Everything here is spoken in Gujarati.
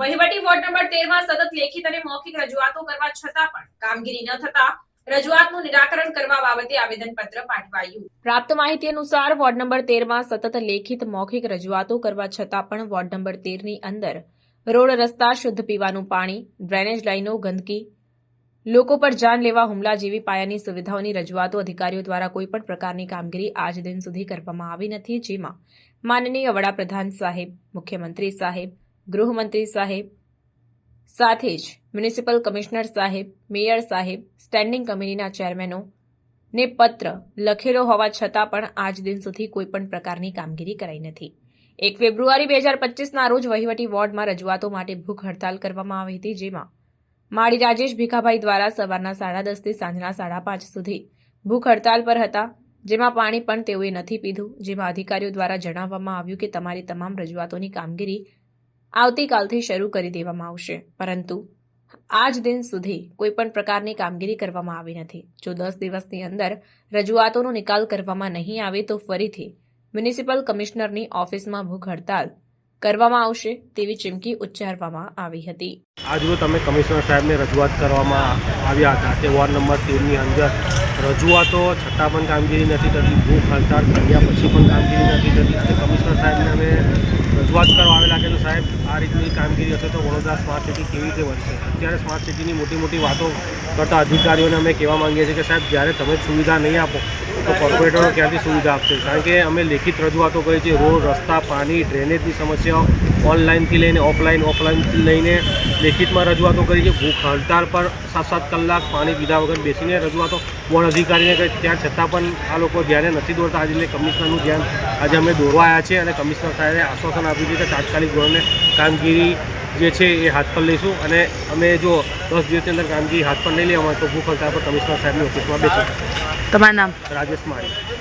વહીવટી વોર્ડ નંબર તેરમાં સતત લેખિત અને મૌખિક રજૂઆતો કરવા છતાં પણ કામગીરી ન થતા પીવાનું પાણી, ડ્રેનેજ ગંદકી, લોકો પર જાન લેવા, હુમલા જેવી પાયાની સુવિધાઓની રજૂઆતો અધિકારીઓ દ્વારા કોઈપણ પ્રકારની કામગીરી આજ દિન સુધી કરવામાં આવી નથી, જેમાં માનનીય વડાપ્રધાન સાહેબ, મુખ્યમંત્રી સાહેબ ગૃહમંત્રી સાહેબ, સાથે જ મ્યુનિસિપલ કમિશનર સાહેબ, મેયર સાહેબ, સ્ટેન્ડિંગ કમિટીના ચેરમેનો ને પત્ર લખેલો હોવા છતાં પણ આજ દિન સુધી કોઈપણ પ્રકારની કામગીરી કરાઈ નથી. એક ફેબ્રુઆરી બે હજાર પચીસના રોજ વહીવટી વોર્ડમાં રજૂઆતો માટે ભૂખ હડતાલ કરવામાં આવી હતી, જેમાં માળી રાજેશ ભીખાભાઈ દ્વારા સવારના સાડા દસથી સાંજના સાડા પાંચ સુધી ભૂખ હડતાલ પર હતા, જેમાં પાણી પણ તેઓએ નથી પીધું, જેમાં અધિકારીઓ દ્વારા જણાવવામાં આવ્યું કે તમારી તમામ રજૂઆતોની કામગીરી આવતીકાલથી શરૂ કરી દેવામાં આવશે. પરંતુ આજ દિન સુધી કોઈ પણ પ્રકારની કામગીરી કરવામાં આવી નથી. જો દસ દિવસની અંદર રજૂઆતોનો નિકાલ કરવામાં નહીં આવે તો ફરીથી મ્યુનિસિપલ કમિશનરની ઓફિસમાં ભૂખ હડતાલ કરવામાં આવશે તેવી ચીમકી ઉચ્ચારવામાં આવી હતી. આજરોજ તમે કમિશનર સાહેબને રજૂઆત કરવામાં આવ્યા હતા તે વોર્ડ નંબર તેરની અંદર રજૂઆતો છતાં પણ કામગીરી નથી થતી, ભૂખ હડતાલ કર્યા પછી પણ કામગીરી નથી થતી. અને કમિશનર સાહેબને અમે રજૂઆત કરવા આવેલા કે સાહેબ, આ રીતની કામગીરી હશે તો વડોદરા સ્માર્ટ સિટી કેવી રીતે બનશે? અત્યારે સ્માર્ટ સિટીની મોટી મોટી વાતો કરતા અધિકારીઓને અમે કહેવા માંગીએ છીએ કે સાહેબ, જ્યારે તમે સુવિધા નહીં આપો તો કોર્પોરેટરો ક્યાંથી સુવિધા આપશે? કારણ કે અમે લેખિત રજૂઆતો કરી છે, રોડ, રસ્તા, પાણી ડ્રેનેજની સમસ્યાઓ ઓનલાઈનથી લઈને ઓફલાઈન ઓફલાઈનથી લઈને લેખિતમાં રજૂઆતો કરી છે. ભૂખ હડતાળ પર સાત સાત કલાક પાણી પીધા વગર બેસીને રજૂઆતો બોર્ડ અધિકારીને કરી. ત્યાં છતાં પણ આ લોકો ધ્યાને નથી દોરતા. આજે એટલે કમિશનરનું ધ્યાન આજે અમે દોરવા આવ્યા છે અને કમિશનર સાહેબે આશ્વાસન આપ્યું છે કે તાત્કાલિક ધોરણે કામગીરી જે છે એ હાથ પર લઈશું અને અમે જો દસ દિવસની અંદર કામગીરી હાથ પર નહીં લેવામાં તો ભૂખ હડતાળ પર કમિશનર સાહેબની ઓફિસમાં બેસીશું. તમારું નામ? રાજેશ માળી.